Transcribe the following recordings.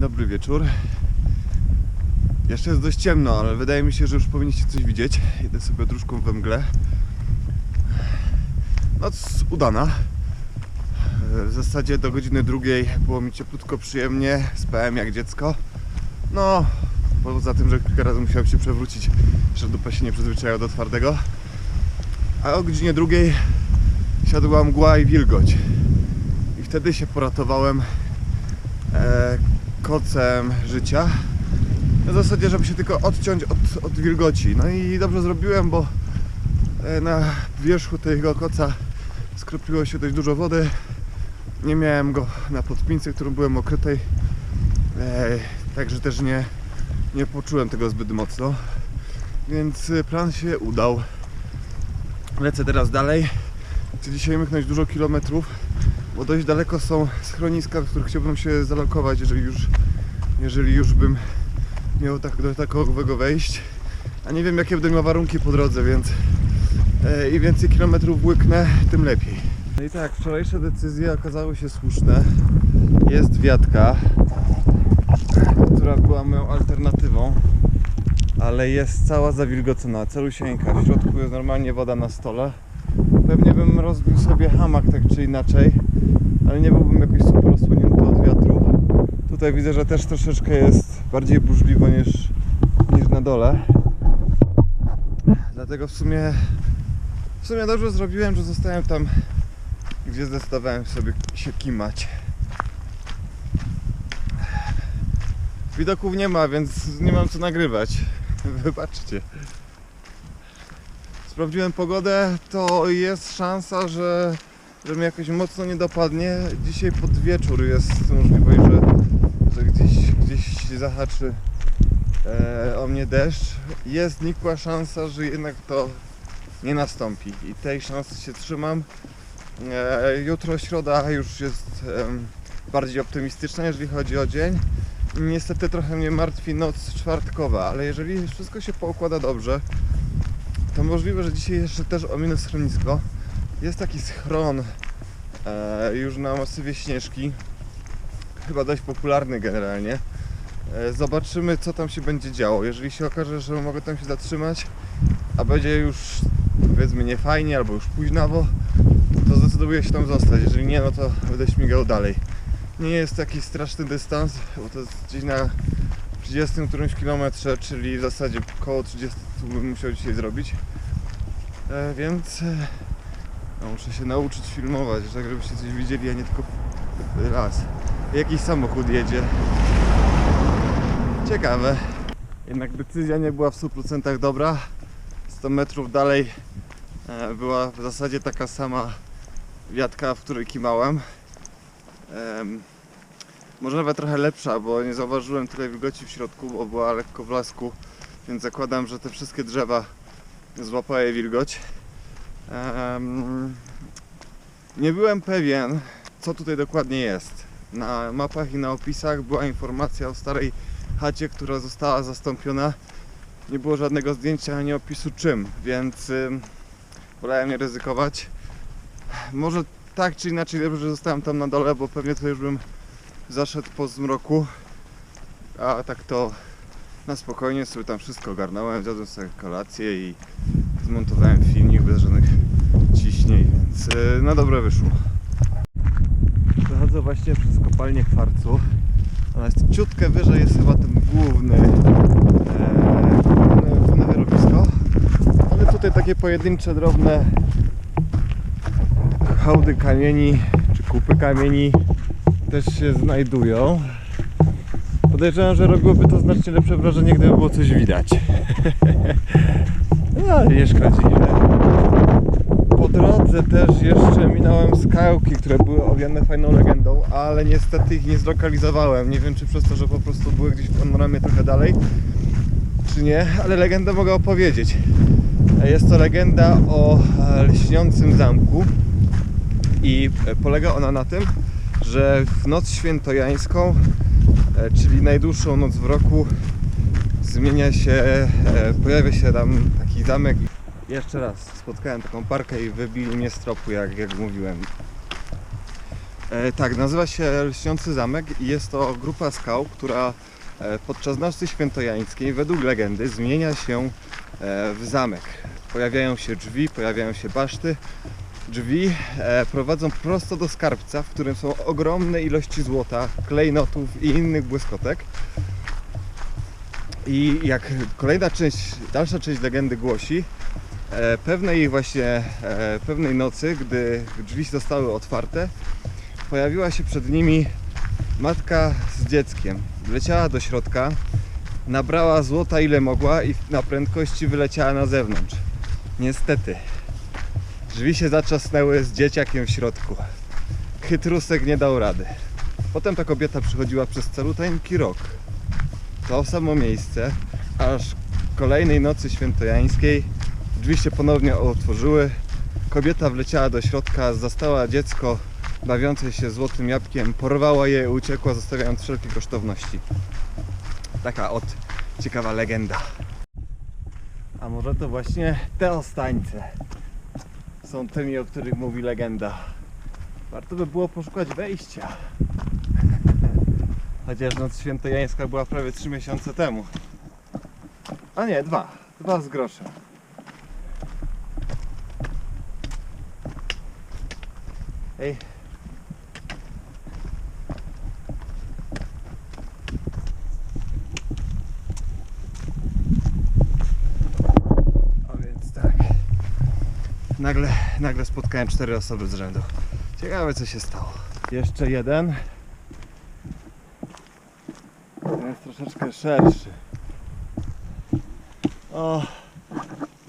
dobry wieczór. Jeszcze jest dość ciemno, ale wydaje mi się, że już powinniście coś widzieć. Idę sobie dróżką we mgle. Noc udana. W zasadzie do godziny drugiej było mi cieplutko, przyjemnie. Spałem jak dziecko. No, poza tym, że kilka razy musiałem się przewrócić, że dupa się nie przyzwyczaiła do twardego. A o godzinie drugiej siadła mgła i wilgoć. I wtedy się poratowałem e, kocem życia. Na zasadzie, żeby się tylko odciąć od, od wilgoci. No i dobrze zrobiłem, bo e, na wierzchu tego koca skropiło się dość dużo wody. Nie miałem go na podpince, którą byłem okrytej. E, także też nie, nie poczułem tego zbyt mocno. Więc e, plan się udał. Lecę teraz dalej. Chcę dzisiaj myknąć dużo kilometrów, bo dość daleko są schroniska, w których chciałbym się zalokować, jeżeli już, jeżeli już bym miał tak, do takowego wejść. A nie wiem jakie będę miał warunki po drodze, więc e, im więcej kilometrów łyknę, tym lepiej. No i tak, wczorajsze decyzje okazały się słuszne. Jest wiatka, która była moją alternatywą, ale jest cała zawilgocona, celusieńka. W środku jest normalnie woda na stole. Pewnie bym rozbił sobie hamak tak czy inaczej, ale nie byłbym jakoś super osłonięty od wiatru. Tutaj widzę, że też troszeczkę jest bardziej burzliwo niż, niż na dole. Dlatego w sumie w sumie dobrze zrobiłem, że zostałem tam, gdzie zdecydowałem sobie się kimać. Widoków nie ma, więc nie mam co nagrywać. Wybaczcie. Sprawdziłem pogodę, to jest szansa, że, że mnie jakoś mocno nie dopadnie. Dzisiaj pod wieczór jest możliwość, że, że gdzieś, gdzieś zahaczy e, o mnie deszcz. Jest nikła szansa, że jednak to nie nastąpi i tej szansy się trzymam. E, jutro środa już jest em, bardziej optymistyczna, jeżeli chodzi o dzień. Niestety trochę mnie martwi noc czwartkowa, ale jeżeli wszystko się poukłada dobrze, to możliwe, że dzisiaj jeszcze też ominę schronisko. Jest taki schron e, już na masywie Śnieżki, chyba dość popularny generalnie. E, zobaczymy co tam się będzie działo. Jeżeli się okaże, że mogę tam się zatrzymać, a będzie już powiedzmy nie fajnie albo już późnawo, to zdecyduję się tam zostać. Jeżeli nie, no to będę śmigał dalej. Nie jest taki straszny dystans, bo to jest gdzieś na 30 którymś kilometrze, czyli w zasadzie około 30 bym musiał dzisiaj zrobić. E, więc e, no, muszę się nauczyć filmować, tak żebyście coś widzieli, a nie tylko raz. Jakiś samochód jedzie. Ciekawe. Jednak decyzja nie była w 100% dobra. 100 metrów dalej e, była w zasadzie taka sama wiatka, w której kimałem. Em, może nawet trochę lepsza, bo nie zauważyłem tyle wilgoci w środku, bo była lekko w lasku, więc zakładam, że te wszystkie drzewa złapały wilgoć. Em, nie byłem pewien, co tutaj dokładnie jest. Na mapach i na opisach była informacja o starej chacie, która została zastąpiona. Nie było żadnego zdjęcia ani opisu czym, więc ym, wolałem nie ryzykować. Może tak czy inaczej dobrze, że zostałem tam na dole, bo pewnie to już bym zaszedł po zmroku. A tak to na spokojnie sobie tam wszystko ogarnąłem, zjadłem sobie kolację i zmontowałem filmik bez żadnych ciśnień, więc yy, na dobre wyszło. Przechodzę właśnie przez kopalnię kwarcu. Ona jest ciutkę wyżej, jest chyba ten główny, e, główne, wyrobisko. Ale tutaj takie pojedyncze, drobne hołdy kamieni, czy kupy kamieni też się znajdują. Podejrzewam, że robiłoby to znacznie lepsze wrażenie, gdyby było coś widać. no, nie szkodzi. Po drodze też jeszcze minąłem skałki, które były owiane fajną legendą, ale niestety ich nie zlokalizowałem. Nie wiem, czy przez to, że po prostu były gdzieś w panoramie trochę dalej, czy nie, ale legendę mogę opowiedzieć. Jest to legenda o e, lśniącym zamku i e, polega ona na tym, że w noc świętojańską, e, czyli najdłuższą noc w roku, zmienia się, e, pojawia się tam taki zamek. Jeszcze raz spotkałem taką parkę i wybili mnie z tropu, jak, jak mówiłem. E, tak, nazywa się Lśniący Zamek i jest to grupa skał, która podczas nocy świętojańskiej według legendy zmienia się w zamek. Pojawiają się drzwi, pojawiają się baszty. Drzwi e, prowadzą prosto do skarbca, w którym są ogromne ilości złota, klejnotów i innych błyskotek. I jak kolejna część, dalsza część legendy głosi, e, pewnej właśnie, e, pewnej nocy, gdy drzwi zostały otwarte, pojawiła się przed nimi matka z dzieckiem. Wleciała do środka, nabrała złota ile mogła i na prędkości wyleciała na zewnątrz. Niestety, drzwi się zatrzasnęły z dzieciakiem w środku. Chytrusek nie dał rady. Potem ta kobieta przychodziła przez caluteńki rok. To samo miejsce, aż kolejnej nocy świętojańskiej drzwi się ponownie otworzyły. Kobieta wleciała do środka, zastała dziecko bawiące się złotym jabłkiem, porwała je uciekła, zostawiając wszelkie kosztowności. Taka od ciekawa legenda. A może to właśnie te ostańce są tymi, o których mówi legenda. Warto by było poszukać wejścia. Chociaż noc świętojańska była prawie 3 miesiące temu. A nie, dwa. Dwa z groszem. Ej. A więc tak. Nagle, nagle spotkałem cztery osoby z rzędu. Ciekawe co się stało. Jeszcze jeden. Ten jest troszeczkę szerszy. O,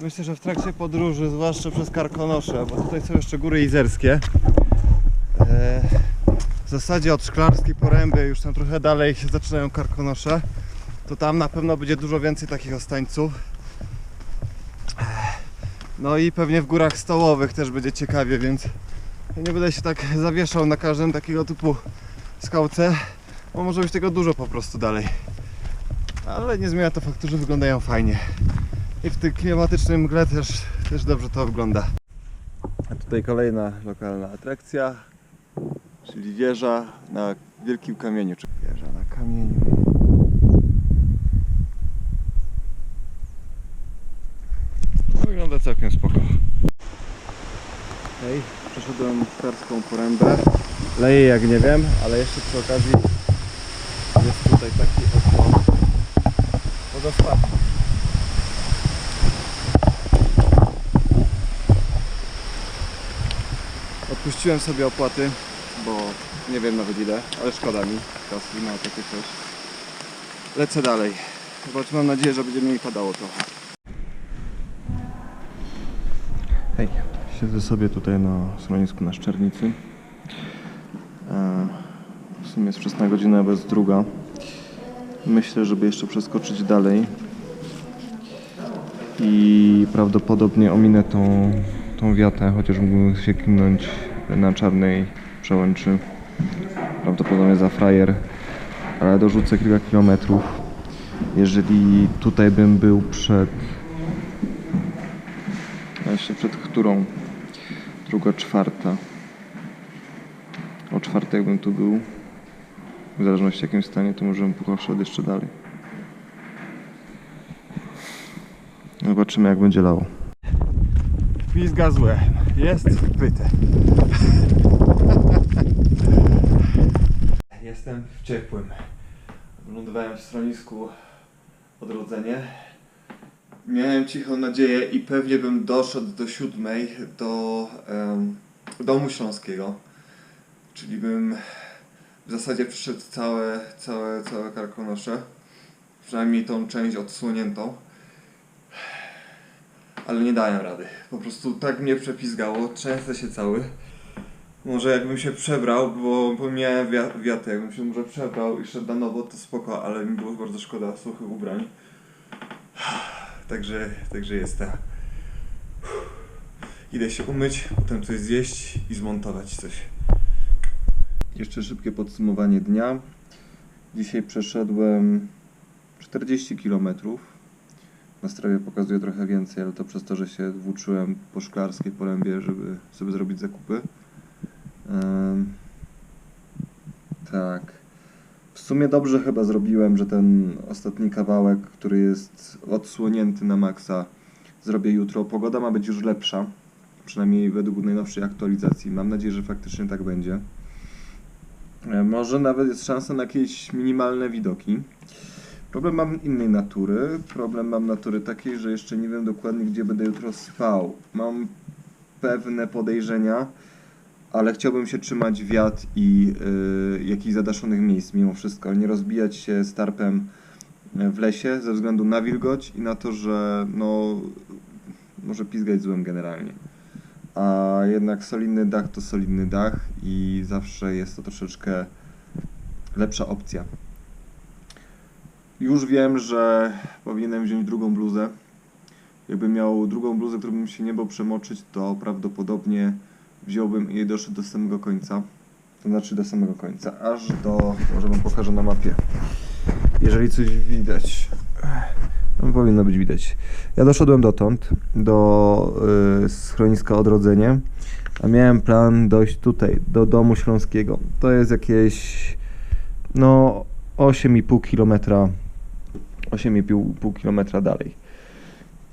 myślę, że w trakcie podróży, zwłaszcza przez Karkonosze, bo tutaj są jeszcze góry izerskie. E, w zasadzie od Szklarskiej Poręby, już tam trochę dalej się zaczynają Karkonosze, to tam na pewno będzie dużo więcej takich ostańców. No i pewnie w górach stołowych też będzie ciekawie, więc nie będę się tak zawieszał na każdym takiego typu skałce, bo może być tego dużo po prostu dalej. Ale nie zmienia to faktu, że wyglądają fajnie. I w tym klimatycznym mgle też, też dobrze to wygląda. A tutaj kolejna lokalna atrakcja, czyli wieża na wielkim kamieniu. Wieża na kamieniu. Wygląda całkiem spoko. Hej, starską porębę. Leje jak nie wiem, ale jeszcze przy okazji jest tutaj taki oto wodospad. Odpuściłem sobie opłaty, bo nie wiem nawet ile, ale szkoda mi kasy na takie coś. Lecę dalej. Zobacz, mam nadzieję, że będzie mniej padało trochę. Siedzę sobie tutaj na schronisku na Szczernicy. E, W sumie jest wczesna godzina bez druga. Myślę, żeby jeszcze przeskoczyć dalej i prawdopodobnie ominę tą, tą wiatę, chociaż mógłbym się kimnąć na czarnej przełęczy. Prawdopodobnie za frajer, ale dorzucę kilka kilometrów. Jeżeli tutaj bym był przed jeszcze przed którą? Druga, czwarta. O czwartej jakbym tu był, w zależności w jakim stanie, to może bym poszedł jeszcze dalej. Zobaczymy jak będzie lało. Pizga złe. Jest wpyte. Jestem w ciepłym. Lądowałem w schronisku odrodzenie. Miałem cichą nadzieję i pewnie bym doszedł do siódmej do domu śląskiego. Czyli bym w zasadzie przeszedł całe, całe, całe Karkonosze. Przynajmniej tą część odsłoniętą. Ale nie dałem rady. Po prostu tak mnie przepizgało, trzęsę się cały. Może jakbym się przebrał, bo pomijałem wia- wiatr, jakbym się może przebrał i szedł na nowo, to spoko, ale mi było bardzo szkoda suchych ubrań. Także, także jestem. Idę się umyć, potem coś zjeść i zmontować coś. Jeszcze szybkie podsumowanie dnia. Dzisiaj przeszedłem 40 km. Na strawie pokazuje trochę więcej, ale to przez to, że się włóczyłem po szklarskiej porębie, żeby sobie zrobić zakupy. Em, Tak. W sumie dobrze chyba zrobiłem, że ten ostatni kawałek, który jest odsłonięty na maksa, zrobię jutro. Pogoda ma być już lepsza, przynajmniej według najnowszej aktualizacji. Mam nadzieję, że faktycznie tak będzie. E, Może nawet jest szansa na jakieś minimalne widoki. Problem mam innej natury. Problem mam natury takiej, że jeszcze nie wiem dokładnie, gdzie będę jutro spał. Mam pewne podejrzenia, ale chciałbym się trzymać wiat i y, jakichś zadaszonych miejsc mimo wszystko. Nie rozbijać się starpem w lesie ze względu na wilgoć i na to, że no może pizgać złem generalnie. A jednak solidny dach to solidny dach i zawsze jest to troszeczkę lepsza opcja. Już wiem, że powinienem wziąć drugą bluzę. Jakbym miał drugą bluzę, którą bym się nie bał przemoczyć, to prawdopodobnie wziąłbym i doszedł do samego końca. To znaczy do samego końca, aż do... może wam pokażę na mapie. Jeżeli coś widać. No, powinno być widać. Ja doszedłem dotąd, do y, schroniska Odrodzenie, a miałem plan dojść tutaj, do domu śląskiego. To jest jakieś, no, 8,5 kilometra, 8,5 kilometra dalej.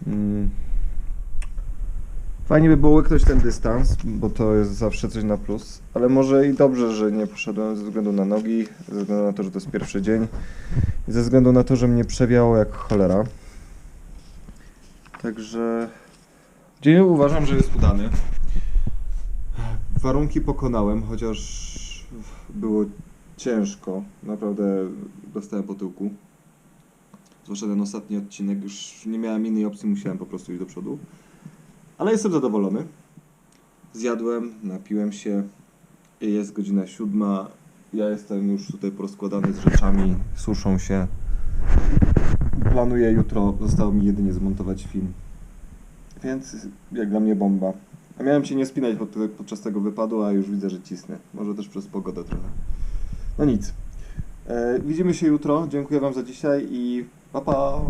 Mm. Fajnie by było łyknąć ten dystans, bo to jest zawsze coś na plus, ale może i dobrze, że nie poszedłem ze względu na nogi, ze względu na to, że to jest pierwszy dzień i ze względu na to, że mnie przewiało jak cholera. Także dzień uważam, że jest udany. Warunki pokonałem, chociaż było ciężko. Naprawdę dostałem po tyłku. Zwłaszcza ten ostatni odcinek, już nie miałem innej opcji, musiałem po prostu iść do przodu. Ale jestem zadowolony. Zjadłem, napiłem się. Jest godzina siódma. Ja jestem już tutaj porozkładany z rzeczami. Suszą się. Planuję jutro. Zostało mi jedynie zmontować film. Więc jak dla mnie bomba. A miałem się nie spinać pod, podczas tego wypadu, a już widzę, że cisnę. Może też przez pogodę trochę. No nic. E, widzimy się jutro. Dziękuję Wam za dzisiaj i pa pa!